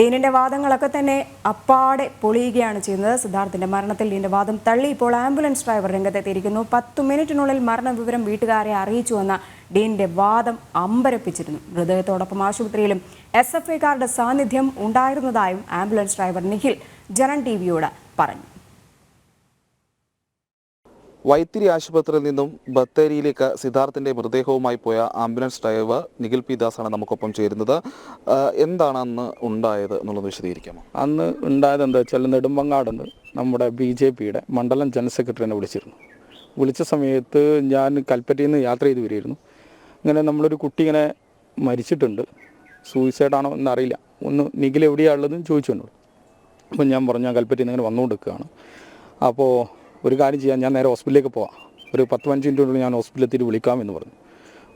ഡീനിന്റെ വാദങ്ങളൊക്കെ തന്നെ അപ്പാടെ പൊളിയുകയാണ് ചെയ്യുന്നത്. സിദ്ധാർത്ഥിന്റെ മരണത്തിൽ ഡീന്റെ വാദം തള്ളി ഇപ്പോൾ ആംബുലൻസ് ഡ്രൈവർ രംഗത്തെത്തിയിരിക്കുന്നു. പത്തു മിനിറ്റിനുള്ളിൽ മരണവിവരം വീട്ടുകാരെ അറിയിച്ചുവെന്ന ഡീനിന്റെ വാദം അമ്പരപ്പിച്ചിരുന്നു. മൃതദേഹത്തോടൊപ്പം ആശുപത്രിയിലും എസ് എഫ് ഐക്കാരുടെ സാന്നിധ്യം ഉണ്ടായിരുന്നതായും ambulance driver Nikhil Janan T വിയോട് പറഞ്ഞു. വൈത്തിരി ആശുപത്രിയിൽ നിന്നും ബത്തേരിയിലേക്ക് സിദ്ധാർത്ഥിന്റെ മൃതദേഹവുമായി പോയ ആംബുലൻസ് ഡ്രൈവർ നിഖിൽ പി ദാസാണ് നമുക്കൊപ്പം ചേരുന്നത്. എന്താണ് അന്ന് ഉണ്ടായത് എന്നുള്ളത് വിശദീകരിക്കാമോ? അന്ന് ഉണ്ടായത് എന്താ വെച്ചാൽ നെടുമ്പങ്ങാടുന്ന് നമ്മുടെ ബി ജെ പിയുടെ മണ്ഡലം ജനറൽ സെക്രട്ടറിനെ വിളിച്ചിരുന്നു. വിളിച്ച സമയത്ത് ഞാൻ കൽപ്പറ്റയിൽ നിന്ന് യാത്ര ചെയ്ത് വരികയായിരുന്നു. ഇങ്ങനെ നമ്മളൊരു കുട്ടി ഇങ്ങനെ മരിച്ചിട്ടുണ്ട്. സൂയിസൈഡാണോ എന്നറിയില്ല. ഒന്ന് നിഖിൽ എവിടെയാണ് ഉള്ളതെന്ന് ചോദിച്ചു എന്നോട്. അപ്പം ഞാൻ പറഞ്ഞു ഞാൻ കൽപ്പറ്റയിൽ നിന്ന് ഇങ്ങനെ വന്നുകൊണ്ടിരിക്കുകയാണ്. അപ്പോൾ ഒരു കാര്യം ചെയ്യാം ഞാൻ നേരെ ഹോസ്പിറ്റലിലേക്ക് പോവാം. ഒരു പത്ത് പതിനഞ്ച് മിനിറ്റിനുള്ളിൽ ഞാൻ ഹോസ്പിറ്റലിൽ എത്തിയിട്ട് വിളിക്കാമെന്ന് പറഞ്ഞു.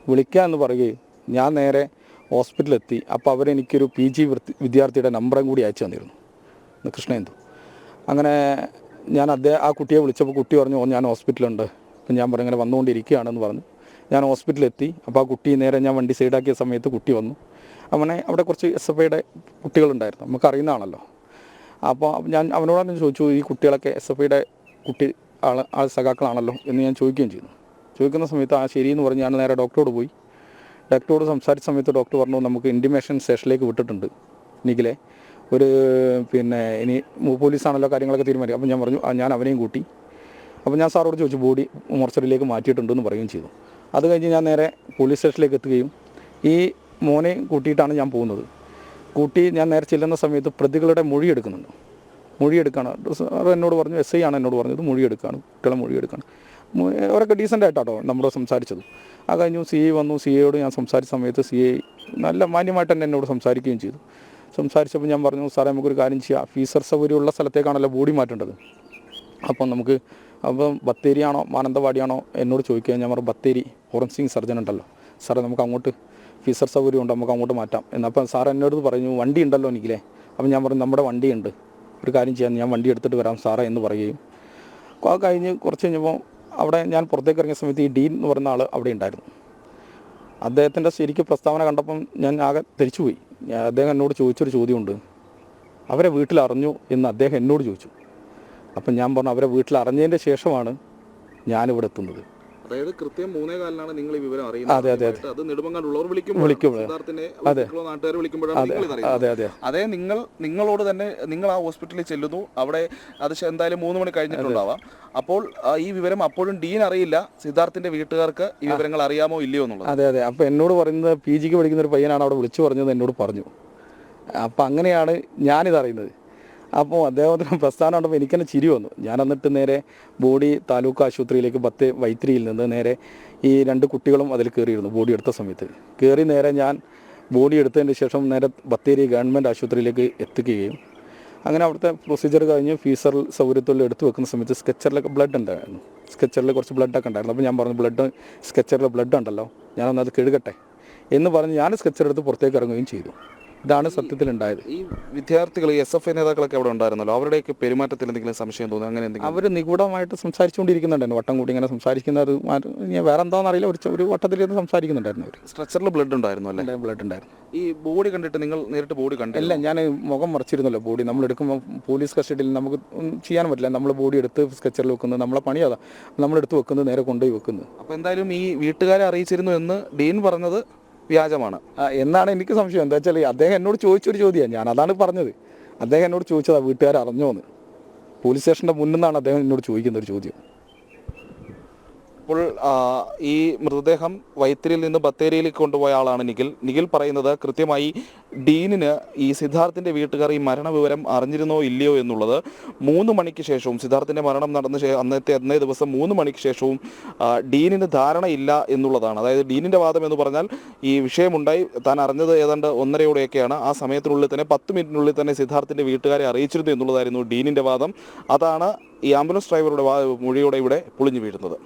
വിളിക്കാം എന്ന് പറയുകയും ഞാൻ നേരെ ഹോസ്പിറ്റലിലെത്തി അപ്പോൾ അവരെനിക്കൊരു പി ജി വിദ്യാർത്ഥിയുടെ നമ്പറും കൂടി അയച്ചു തന്നിരുന്നു. കൃഷ്ണേന്ദു അങ്ങനെ ഞാൻ അദ്ദേഹം ആ കുട്ടിയെ വിളിച്ചപ്പോൾ കുട്ടി പറഞ്ഞു "ഓ, ഞാൻ ഹോസ്പിറ്റലുണ്ട്. അപ്പം ഞാൻ പറഞ്ഞു ഇങ്ങനെ വന്നുകൊണ്ടിരിക്കുകയാണെന്ന് പറഞ്ഞു. ഞാൻ ഹോസ്പിറ്റലിലെത്തി അപ്പോൾ ആ കുട്ടി നേരെ ഞാൻ വണ്ടി സൈഡാക്കിയ സമയത്ത് കുട്ടി വന്നു. അവനെ അവിടെ കുറച്ച് എസ് എഫ് ഐയുടെ കുട്ടികളുണ്ടായിരുന്നു. നമുക്ക് അറിയുന്നതാണല്ലോ അപ്പോൾ ഞാൻ അവനോടാണ് ചോദിച്ചു ഈ കുട്ടികളൊക്കെ എസ് എഫ് ഐയുടെ കുട്ടി ആൾ ആ സഖാക്കളാണല്ലോ എന്ന് ഞാൻ ചോദിക്കുകയും ചെയ്തു. ചോദിക്കുന്ന സമയത്ത് ആ ശരിയെന്ന് പറഞ്ഞ് ഞാൻ നേരെ ഡോക്ടറോട് പോയി. ഡോക്ടറോട് സംസാരിച്ച സമയത്ത് ഡോക്ടർ പറഞ്ഞു നമുക്ക് ഇന്റിമേഷൻ സ്റ്റേഷനിലേക്ക് വിട്ടിട്ടുണ്ട് നിഖിലെ. ഒരു പിന്നെ ഇനി പോലീസാണല്ലോ കാര്യങ്ങളൊക്കെ തീരുമാനിക്കും അപ്പം ഞാൻ പറഞ്ഞു "ആ, ഞാൻ അവനെയും കൂട്ടി. അപ്പോൾ ഞാൻ സാറോട് ചോദിച്ചു ബോഡി മോർച്ചറിയിലേക്ക് മാറ്റിയിട്ടുണ്ടെന്ന് പറയുകയും ചെയ്തു. അത് കഴിഞ്ഞ് ഞാൻ നേരെ പോലീസ് സ്റ്റേഷനിലേക്ക് എത്തുകയും ഈ മോനെ കൂട്ടിയിട്ടാണ് ഞാൻ പോകുന്നത്. കൂട്ടി ഞാൻ നേരെ ചെല്ലുന്ന സമയത്ത് പ്രതികളുടെ മൊഴി എടുക്കുന്നുണ്ട്. മൊഴി അത് എന്നോട് പറഞ്ഞു എസ് ഐ ആണ് എന്നോട് പറഞ്ഞത് മൊഴിയെടുക്കാണ് കുട്ടികളെ മൊഴിയെടുക്കാണ്. അവരൊക്കെ ഡീസന്റ് ആയിട്ടാട്ടോ നമ്മളോട് സംസാരിച്ചത്. ആ കഴിഞ്ഞു സി ഐ വന്നു. സി ഐയോട് ഞാൻ സംസാരിച്ച സമയത്ത് സി ഐ നല്ല മാന്യമായിട്ട് തന്നെ എന്നോട് സംസാരിക്കുകയും ചെയ്തു. സംസാരിച്ചപ്പോൾ ഞാൻ പറഞ്ഞു സാറേ നമുക്കൊരു കാര്യം ചെയ്യാം. ഫീസർ സൗകര്യമുള്ള സ്ഥലത്തേക്കാണല്ലോ ബോഡി മാറ്റേണ്ടത്. അപ്പം നമുക്ക് അപ്പം ബത്തേരിയാണോ മാനന്തവാടിയാണോ എന്നോട് ചോദിക്കുക. ഞാൻ പറഞ്ഞു ബത്തേരി ഫോറൻസിക് സർജൻ ഉണ്ടല്ലോ. സാറേ നമുക്ക് അങ്ങോട്ട് ഫീസർ സൗകര്യം ഉണ്ട് നമുക്ക് അങ്ങോട്ട് മാറ്റാം. എന്നപ്പം സാർ എന്നോട് പറഞ്ഞു വണ്ടി ഉണ്ടല്ലോ എനിക്കില്ലേ. അപ്പം ഞാൻ പറഞ്ഞു നമ്മുടെ വണ്ടിയുണ്ട്. ഒരു കാര്യം ചെയ്യാൻ ഞാൻ വണ്ടി എടുത്തിട്ട് വരാം സാറേ എന്ന് പറയുകയും. ആ കഴിഞ്ഞ് കുറച്ച് കഴിഞ്ഞപ്പോൾ അവിടെ ഞാൻ പുറത്തേക്ക് ഇറങ്ങിയ സമയത്ത് ഈ ഡീൻ എന്ന് പറയുന്ന ആൾ അവിടെ ഉണ്ടായിരുന്നു. അദ്ദേഹത്തിന്റെ ശരിക്കും പ്രസ്താവന കണ്ടപ്പം ഞാൻ ആകെ തിരിച്ചുപോയി. അദ്ദേഹം എന്നോട് ചോദിച്ചൊരു ചോദ്യമുണ്ട്. അവരെ വീട്ടിൽ അറിഞ്ഞു എന്ന് അദ്ദേഹം എന്നോട് ചോദിച്ചു. അപ്പം ഞാൻ പറഞ്ഞു അവരെ വീട്ടിൽ അറിഞ്ഞതിന്റെ ശേഷമാണ് ഞാനിവിടെ എത്തുന്നത്. അതായത് കൃത്യം മൂന്നേ കാലിനാണ് നിങ്ങൾ ഈ വിവരം അറിയുന്നത്. അത് നെടുമങ്ങാടുള്ളവർ വിളിക്കുമ്പോൾ വിളിക്കുമ്പോൾ. സിദ്ധാർത്ഥിനെ നാട്ടുകാർ വിളിക്കുമ്പോഴാണ് നിങ്ങൾ അതേ നിങ്ങൾ നിങ്ങളോട് തന്നെ നിങ്ങൾ ആ ഹോസ്പിറ്റലിൽ ചെല്ലുന്നു. അവിടെ അത് എന്തായാലും മൂന്ന് മണി കഴിഞ്ഞിട്ടുണ്ടാവാം. അപ്പോൾ ഈ വിവരം അപ്പോഴും ഡീൻ അറിയില്ല. സിദ്ധാർത്ഥിന്റെ വീട്ടുകാർക്ക് ഈ വിവരങ്ങൾ അറിയാമോ ഇല്ലയോ എന്നുള്ളത്. അതെ അതെ. അപ്പൊ എന്നോട് പറയുന്നത് പി ജിക്ക് പഠിക്കുന്ന ഒരു പയ്യനാണ് അവിടെ വിളിച്ചു പറഞ്ഞത് എന്നോട് പറഞ്ഞു. അപ്പൊ അങ്ങനെയാണ് ഞാനിത് അറിയുന്നത്. അപ്പോൾ അദ്ദേഹത്തിന് പ്രസ്ഥാനം കണ്ടപ്പോൾ എനിക്കെന്നെ ചിരി വന്നു. ഞാൻ എന്നിട്ട് നേരെ ബോഡി താലൂക്ക് ആശുപത്രിയിലേക്ക് പത്ത് വൈത്തിരിയിൽ നിന്ന് നേരെ ഈ രണ്ട് കുട്ടികളും അതിൽ കയറിയിരുന്നു ബോഡി എടുത്ത സമയത്ത്. കയറി നേരെ ഞാൻ ബോഡി എടുത്തതിന് ശേഷം നേരെ ബത്തേരി ഗവൺമെന്റ് ആശുപത്രിയിലേക്ക് എത്തിക്കുകയും അങ്ങനെ അവിടുത്തെ പ്രൊസീജിയർ കഴിഞ്ഞ് ഫീസർ സൗകര്യത്തിൽ എടുത്തു വെക്കുന്ന സമയത്ത് സ്കെച്ചറിലൊക്കെ ബ്ലഡ് ഉണ്ടായിരുന്നു. സ്കെച്ചറിൽ കുറച്ച് ബ്ലഡൊക്കെ ഉണ്ടായിരുന്നു. അപ്പോൾ ഞാൻ പറഞ്ഞു ബ്ലഡ് സ്കെച്ചറിൽ ബ്ലഡ് ഉണ്ടല്ലോ. ഞാനൊന്നത് കഴുകട്ടെ. എന്ന് പറഞ്ഞ് ഞാൻ സ്കെച്ചർ എടുത്ത് പുറത്തേക്ക് ഇറങ്ങുകയും ചെയ്തു. ഇതാണ് സത്യത്തിൽ ഉണ്ടായത് ഈ വിദ്യാർത്ഥികൾ എസ് എഫ് ഐ നേതാക്കളൊക്കെ അവിടെ ഉണ്ടായിരുന്നല്ലോ. അവരുടെയൊക്കെ പെരുമാറ്റത്തിൽ എന്തെങ്കിലും സംശയം തോന്നുന്നു? അങ്ങനെ എന്തെങ്കിലും? അവർ നിഗൂഢമായിട്ട് സംസാരിച്ചുകൊണ്ടിരിക്കുന്നുണ്ടായിരുന്നു വട്ടം കൂടി ഇങ്ങനെ സംസാരിക്കുന്നത് ഇനി വേറെ എന്താണെന്നറിയില്ല ഒരു ഒരു വട്ടത്തിൽ വട്ടത്തിലിരുന്ന് സംസാരിക്കുന്നുണ്ടായിരുന്നു അവർ സ്ട്രെച്ചറിൽ ബ്ലഡ് ഉണ്ടായിരുന്നു അല്ലേ? ബ്ലഡ് ഉണ്ടായിരുന്നു. ഈ ബോഡി കണ്ടിട്ട് നിങ്ങൾ നേരിട്ട് ബോഡി കണ്ടില്ല അല്ല ഞാൻ മുഖം മറിച്ചിരുന്നല്ലോ ബോഡി. നമ്മൾ എടുക്കുമ്പോൾ പോലീസ് കസ്റ്റഡിയിൽ നമുക്ക് ചെയ്യാൻ പറ്റില്ല. നമ്മൾ ബോഡി എടുത്ത് സ്കെച്ചറിൽ വെക്കുന്നത് നമ്മളെ പണി അതാ നമ്മൾ എടുത്ത് വെക്കുന്നത് നേരെ കൊണ്ടുപോയി വെക്കുന്നത്. അപ്പോൾ എന്തായാലും ഈ വീട്ടുകാരെ അറിയിച്ചിരുന്നു എന്ന് ഡീൻ പറഞ്ഞത് വ്യാജമാണ്. എന്നാണ് എനിക്ക് സംശയം. എന്താ വെച്ചാൽ അദ്ദേഹം എന്നോട് ചോദിച്ചൊരു ചോദ്യമാണ്. ഞാൻ അതാണ് പറഞ്ഞത്. അദ്ദേഹം എന്നോട് ചോദിച്ചതാണ് വീട്ടുകാർ അറിഞ്ഞോന്ന്. പോലീസ് സ്റ്റേഷന്റെ മുന്നിൽ നിന്നാണ് അദ്ദേഹം എന്നോട് ചോദിക്കുന്ന ഒരു ചോദ്യം. അപ്പോൾ ഈ മൃതദേഹം വൈത്തിരിയിൽ നിന്ന് ബത്തേരിയിലേക്ക് കൊണ്ടുപോയ ആളാണ് നിഖിൽ. നിഖിൽ പറയുന്നത് കൃത്യമായി ഡീനിന് ഈ സിദ്ധാർത്ഥിന്റെ വീട്ടുകാർ ഈ മരണവിവരം അറിഞ്ഞിരുന്നോ ഇല്ലയോ എന്നുള്ളത് മൂന്ന് മണിക്ക് ശേഷവും സിദ്ധാർത്ഥിന്റെ മരണം നടന്ന അന്നത്തെ അന്നേ ദിവസം മൂന്ന് മണിക്ക് ശേഷവും ഡീനിന് ധാരണയില്ല എന്നുള്ളതാണ്. അതായത് ഡീനിന്റെ വാദം എന്ന് പറഞ്ഞാൽ ഈ വിഷയമുണ്ടായി താൻ അറിഞ്ഞത് ഏതാണ്ട് ഒന്നരയോടെയൊക്കെയാണ്. ആ സമയത്തിനുള്ളിൽ തന്നെ പത്ത് മിനിറ്റിനുള്ളിൽ തന്നെ സിദ്ധാർത്ഥിന്റെ വീട്ടുകാരെ അറിയിച്ചിരുന്നു എന്നുള്ളതായിരുന്നു ഡീനിന്റെ വാദം. അതാണ് ഈ ആംബുലൻസ് ഡ്രൈവറുടെ മൊഴിയോടെ ഇവിടെ പൊളിഞ്ഞു വീഴുന്നത്.